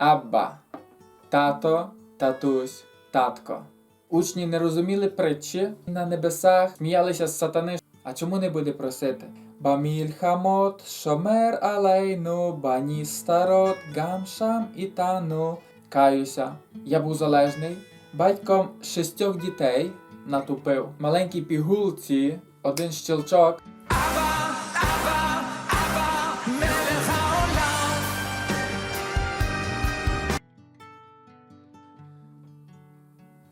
Абба. Тато, татусь, татко. Учні не розуміли притчі на небесах, сміялися з сатани. А чому не буде просити? Бамільхамот, шомер алейну, бані старот, гамшам і тану. Каюся, я був залежний. Батьком шістьох дітей натупив. Маленькій пігулці, один щелчок.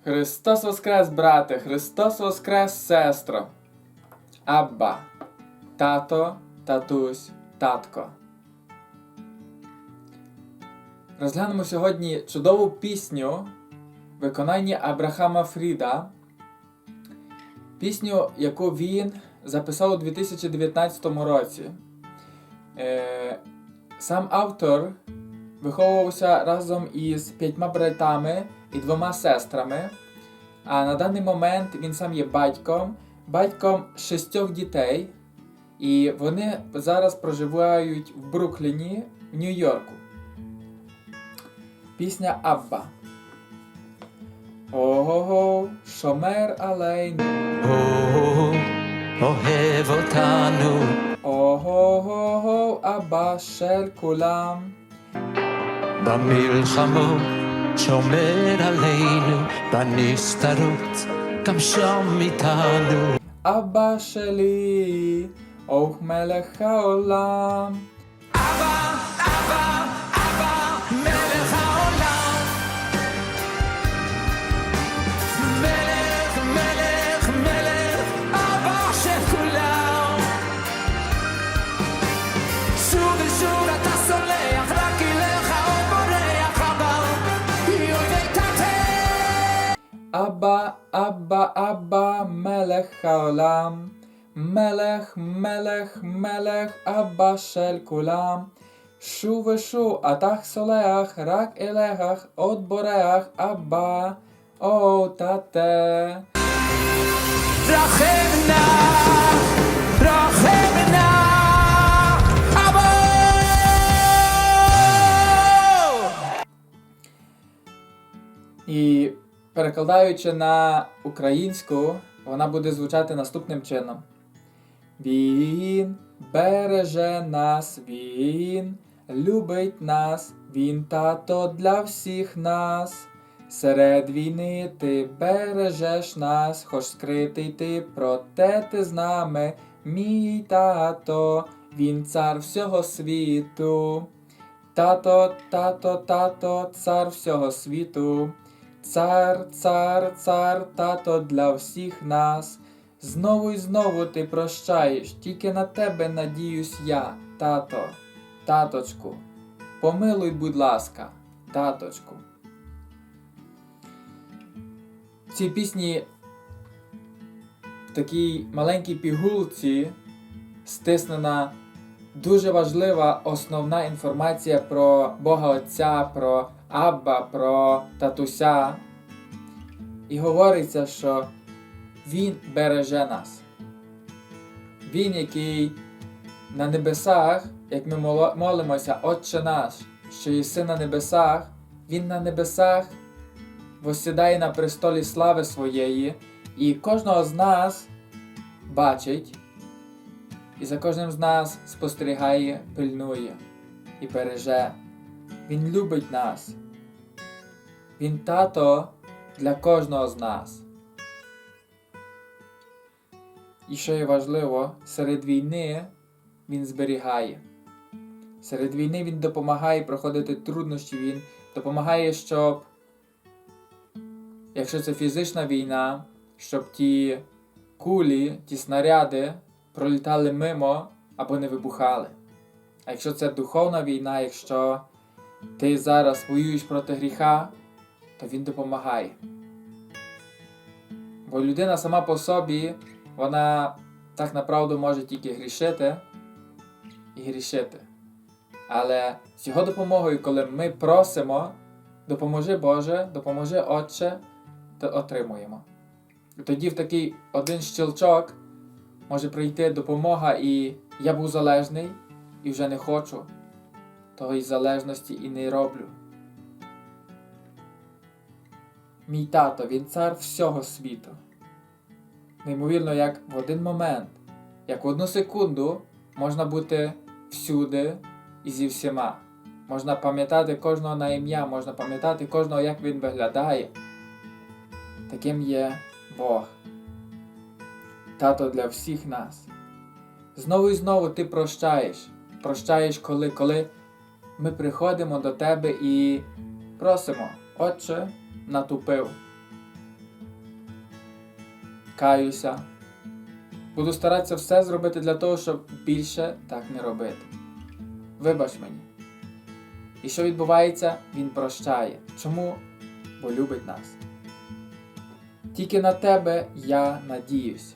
Христос Воскрес, брате, Христос Воскрес, сестро. Абба. Тато, татусь, татко. Розглянемо сьогодні чудову пісню виконання Абрахама Фріда. Пісню, яку він записав у 2019 році. Е, сам автор виховувався разом із п'ятьма братами і двома сестрами. А на даний момент він сам є батьком, батьком шістьох дітей, і вони зараз проживають в Брукліні, в Нью-Йорку. Пісня Абба. Ого, шомер алейну. Ого, огевотану. Ого, абба шель кулам. Бамілхамо. שומר עלינו, בנסתרות גם שם איתנו. אבא שלי, אוך מלך העולם. Аба, аба, аба, мелех хаолам. Мелех, мелех, мелех, аба шель кулам. Шу вешу, атах солеах, рак елегах, от бореах, аба, о тате. Рахевна, рахевна, перекладаючи на українську, вона буде звучати наступним чином. Він береже нас, він любить нас, він тато для всіх нас. Серед війни ти бережеш нас, хоч скритий ти, проте ти з нами, мій тато, він цар всього світу. Тато, тато, тато, цар всього світу. Цар, цар, цар, тато для всіх нас. Знову й знову ти прощаєш, тільки на тебе надіюсь я, тато, таточку. Помилуй, будь ласка, таточку. В цій пісні в такій маленькій пігулці стиснена дуже важлива основна інформація про Бога Отця, про Абба, про татуся. І говориться, що Він береже нас. Він, який на небесах, як ми молимося, Отче наш, що єси на небесах, Він на небесах восідає на престолі слави своєї, і кожного з нас бачить, і за кожним з нас спостерігає, пильнує і береже. Він любить нас. Він тато для кожного з нас. І що є важливо, серед війни він зберігає. Серед війни він допомагає проходити труднощі, він допомагає, щоб, якщо це фізична війна, щоб ті кулі, ті снаряди пролітали мимо або не вибухали. А якщо це духовна війна, якщо ти зараз воюєш проти гріха, то він допомагає. Бо людина сама по собі, вона так направду може тільки грішити і грішити. Але з його допомогою, коли ми просимо, допоможи Боже, допоможи Отче, то отримуємо. І тоді в такий один щелчок може прийти допомога, і я був залежний і вже не хочу того із залежності і не роблю. Мій тато, він цар всього світу. Неймовірно, як в один момент, як в одну секунду можна бути всюди і зі всіма. Можна пам'ятати кожного на ім'я, можна пам'ятати кожного, як він виглядає. Таким є Бог. Тато для всіх нас. Знову і знову ти прощаєш. Прощаєш, коли, коли ми приходимо до тебе і просимо, Отче, натупив. Каюся. Буду старатися все зробити для того, щоб більше так не робити. Вибач мені. І що відбувається, він прощає. Чому? Бо любить нас. Тільки на тебе я надіюсь.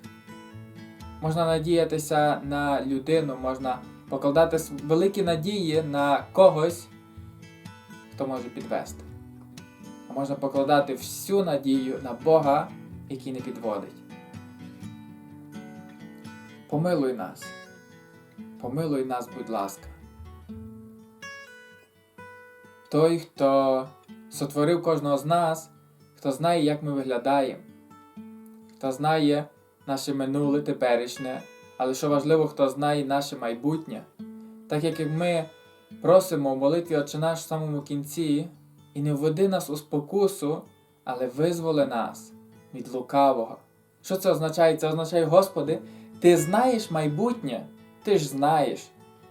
Можна надіятися на людину, можна покладати великі надії на когось, хто може підвести. А можна покладати всю надію на Бога, який не підводить. Помилуй нас. Помилуй нас, будь ласка. Той, хто сотворив кожного з нас, хто знає, як ми виглядаємо, хто знає наше минуле, теперішнє, але що важливо, хто знає наше майбутнє. Так як ми просимо в молитві Отче наш в самому кінці, і не введи нас у спокусу, але визволи нас від лукавого. Що це означає? Це означає, Господи, ти знаєш майбутнє, ти ж знаєш.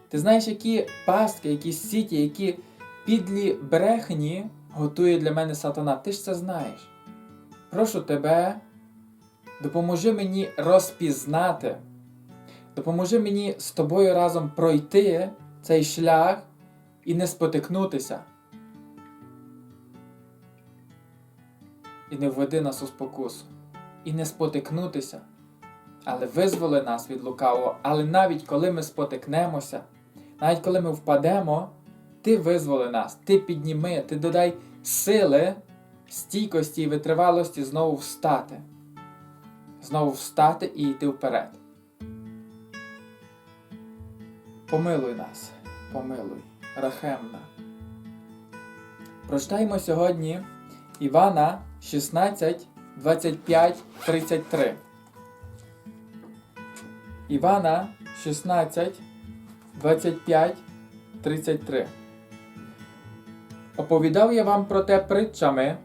Ти знаєш, які пастки, які сіті, які підлі брехні готує для мене сатана. Ти ж це знаєш. Прошу тебе, допоможи мені розпізнати, допоможи мені з тобою разом пройти цей шлях і не спотикнутися. І не введи нас у спокусу, і не спотикнутися, але визволи нас від лукавого. Але навіть коли ми спотикнемося, навіть коли ми впадемо, ти визволи нас, ти підніми, ти додай сили, стійкості і витривалості знову встати. Знову встати і йти вперед. Помилуй нас, помилуй, Рахемна. Прочитаємо сьогодні Івана 16, 25, 33. Івана 16, 25, 33. Оповідав я вам про те притчами,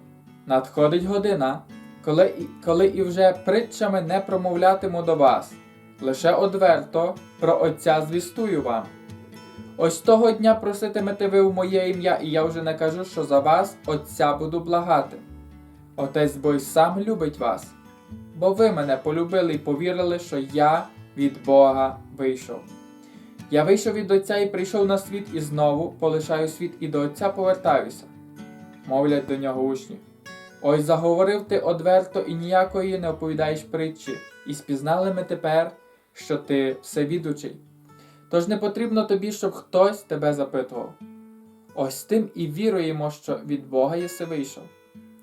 надходить година, коли, коли і вже притчами не промовлятиму до вас, лише одверто про Отця звістую вам. Ось того дня проситимете ви в моє ім'я, і я вже не кажу, що за вас Отця буду благати. Отець бо й сам любить вас, бо ви мене полюбили і повірили, що я від Бога вийшов. Я вийшов від Отця і прийшов на світ і знову полишаю світ і до Отця повертаюся. Мовлять до нього учні. Ось заговорив ти одверто і ніякої не оповідаєш притчі, і спізнали ми тепер, що ти всевідучий. Тож не потрібно тобі, щоб хтось тебе запитував. Ось тим і віруємо, що від Бога єси вийшов,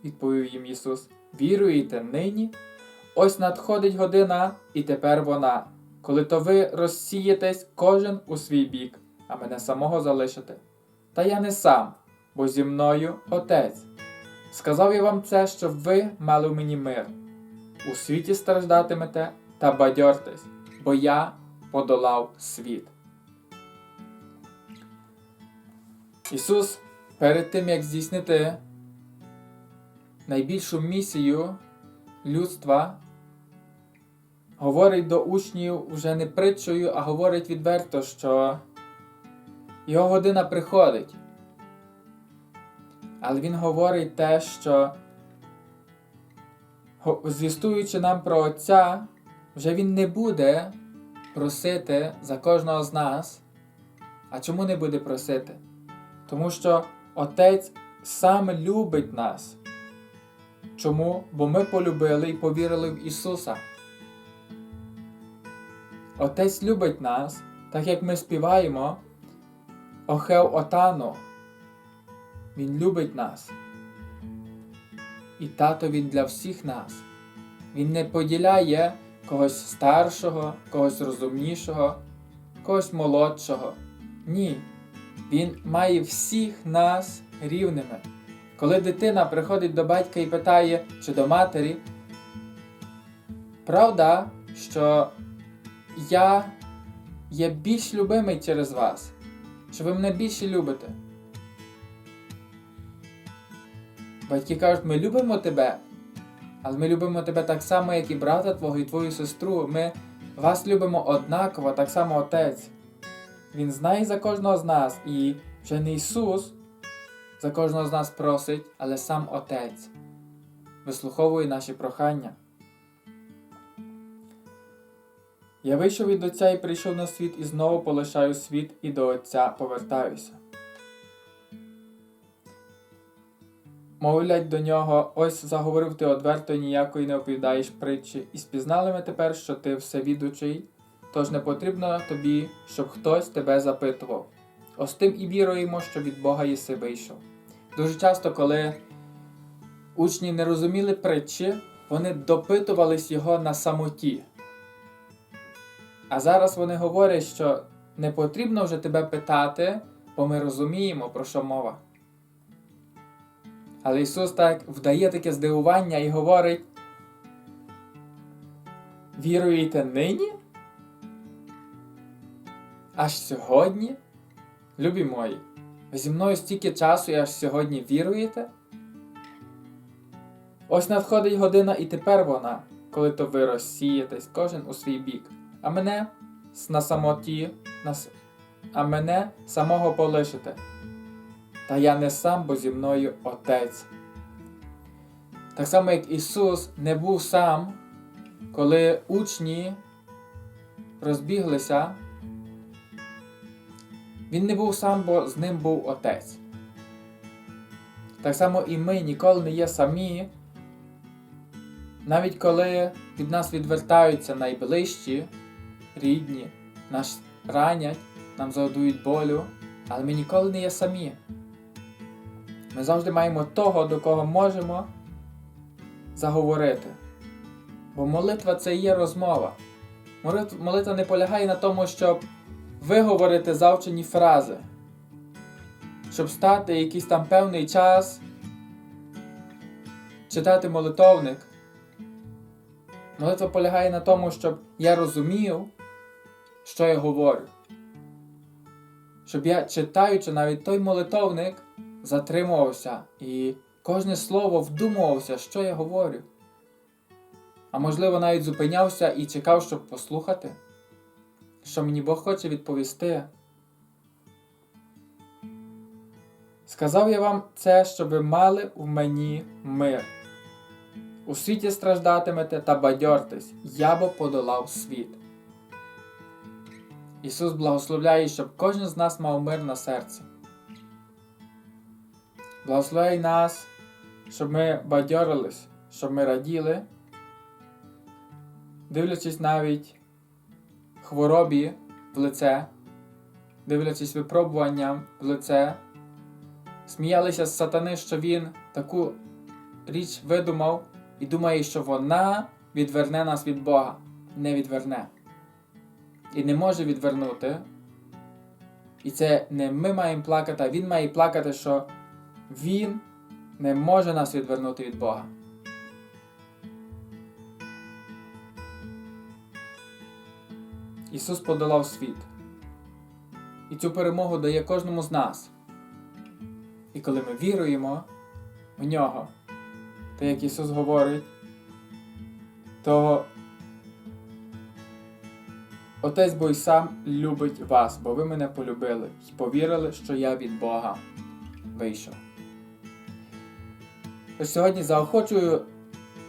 відповів їм Ісус. Віруєте нині? Ось надходить година, і тепер вона, коли то ви розсієтесь кожен у свій бік, а мене самого залишите. Та я не сам, бо зі мною Отець. Сказав я вам це, щоб ви мали в мені мир. У світі страждатимете та бадьортесь, бо я подолав світ. Ісус перед тим, як здійснити найбільшу місію людства, говорить до учнів вже не притчою, а говорить відверто, що його година приходить. Але він говорить те, що звістуючи нам про Отця, вже він не буде просити за кожного з нас. А чому не буде просити? Тому що Отець сам любить нас. Чому? Бо ми полюбили і повірили в Ісуса. Отець любить нас, так як ми співаємо Охев Отану. Він любить нас. І тато він для всіх нас. Він не поділяє когось старшого, когось розумнішого, когось молодшого. Ні. Він має всіх нас рівними. Коли дитина приходить до батька і питає чи до матері, правда, що я є більш любимий через вас, що ви мене більше любите. Батьки кажуть, ми любимо тебе, але ми любимо тебе так само, як і брата твого, і твою сестру. Ми вас любимо однаково, так само Отець. Він знає за кожного з нас, і вже не Ісус за кожного з нас просить, але сам Отець вислуховує наші прохання. Я вийшов від Отця і прийшов на світ, і знову полишаю світ і до Отця повертаюся. Мовлять до нього, ось заговорив ти одверто, ніякої не оповідаєш притчі, і спізнали ми тепер, що ти всевідучий, тож не потрібно тобі, щоб хтось тебе запитував. Ось тим і віруємо, що від Бога єси вийшов. Дуже часто, коли учні не розуміли притчі, вони допитувались його на самоті. А зараз вони говорять, що не потрібно вже тебе питати, бо ми розуміємо, про що мова. Але Ісус так вдає таке здивування і говорить: Віруєте нині? Аж сьогодні? Любі мої, зі мною стільки часу і аж сьогодні віруєте? Ось надходить година, і тепер вона, коли то ви розсієтесь кожен у свій бік, а мене на самоті, на, а мене самого полишите. Та я не сам, бо зі мною Отець. Так само, як Ісус не був сам, коли учні розбіглися, Він не був сам, бо з ним був Отець. Так само і ми ніколи не є самі, навіть коли від нас відвертаються найближчі, рідні, нас ранять, нам завдують болю, але ми ніколи не є самі. Ми завжди маємо того, до кого можемо заговорити. Бо молитва це є розмова. Молитва не полягає на тому, щоб виговорити завчені фрази, щоб стати якийсь там певний час, читати молитовник. Молитва полягає на тому, щоб я розумів, що я говорю. Щоб я, читаючи навіть той молитовник, затримувався і кожне слово вдумувався, що я говорю. А можливо, навіть зупинявся і чекав, щоб послухати, що мені Бог хоче відповісти. Сказав я вам це, щоб ви мали в мені мир. У світі страждатимете та бадьортесь, я бо подолав світ. Ісус благословляє, щоб кожен з нас мав мир на серці. Благословляй нас, щоб ми бадьорились, щоб ми раділи, дивлячись навіть хворобі в лице, дивлячись випробуванням в лице, сміялися з сатани, що він таку річ видумав і думає, що вона відверне нас від Бога. Не відверне. І не може відвернути. І це не ми маємо плакати, а він має плакати, що він не може нас відвернути від Бога. Ісус подолав світ. І цю перемогу дає кожному з нас. І коли ми віруємо в нього, те, як Ісус говорить, то Отець бо сам любить вас, бо ви мене полюбили і повірили, що я від Бога вийшов. Сьогодні заохочую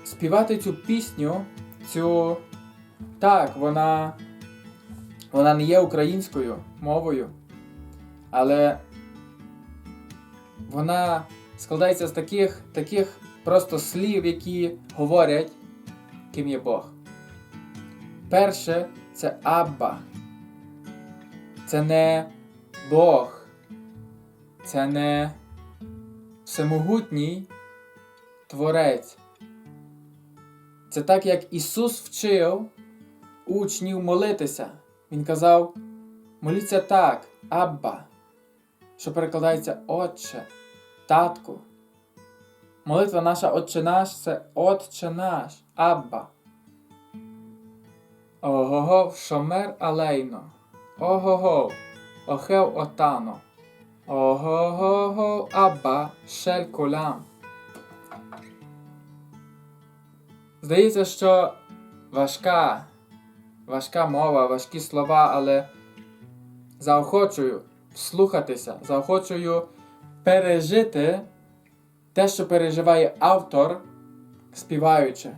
співати цю пісню, цю. Так, вона, вона не є українською мовою, але вона складається з таких, таких просто слів, які говорять, ким є Бог. Перше це Абба. Це не Бог. Це не всемогутній Творець. Це так, як Ісус вчив учнів молитися. Він казав: моліться так, Абба, що перекладається Отче, Татку. Молитва наша Отче наш це Отче наш, Абба. Ого-го, шомер алейно. Ого-го, охев отано. Ого-го, Абба, шель кулам. Здається, що важка, важка мова, важкі слова, але заохочую слухатися, заохочую пережити те, що переживає автор, співаючи.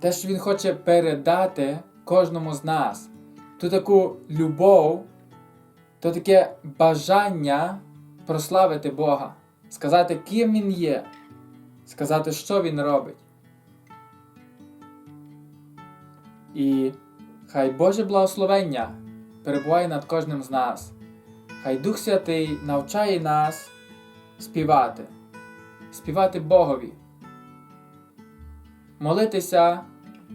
Те, що він хоче передати кожному з нас. Ту таку любов, то таке бажання прославити Бога, сказати, ким Він є, сказати, що Він робить. І хай Боже благословення перебуває над кожним з нас. Хай Дух Святий навчає нас співати, співати Богові, молитися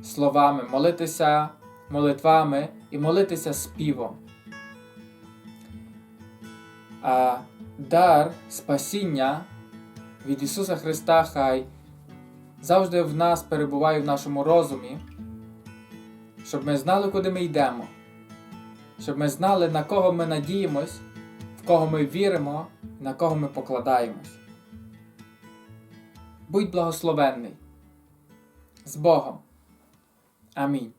словами, молитися молитвами і молитися співом. А дар спасіння від Ісуса Христа хай завжди в нас перебуває в нашому розумі, щоб ми знали, куди ми йдемо, щоб ми знали, на кого ми надіємось, в кого ми віримо, на кого ми покладаємось. Будь благословенний. З Богом. Амінь.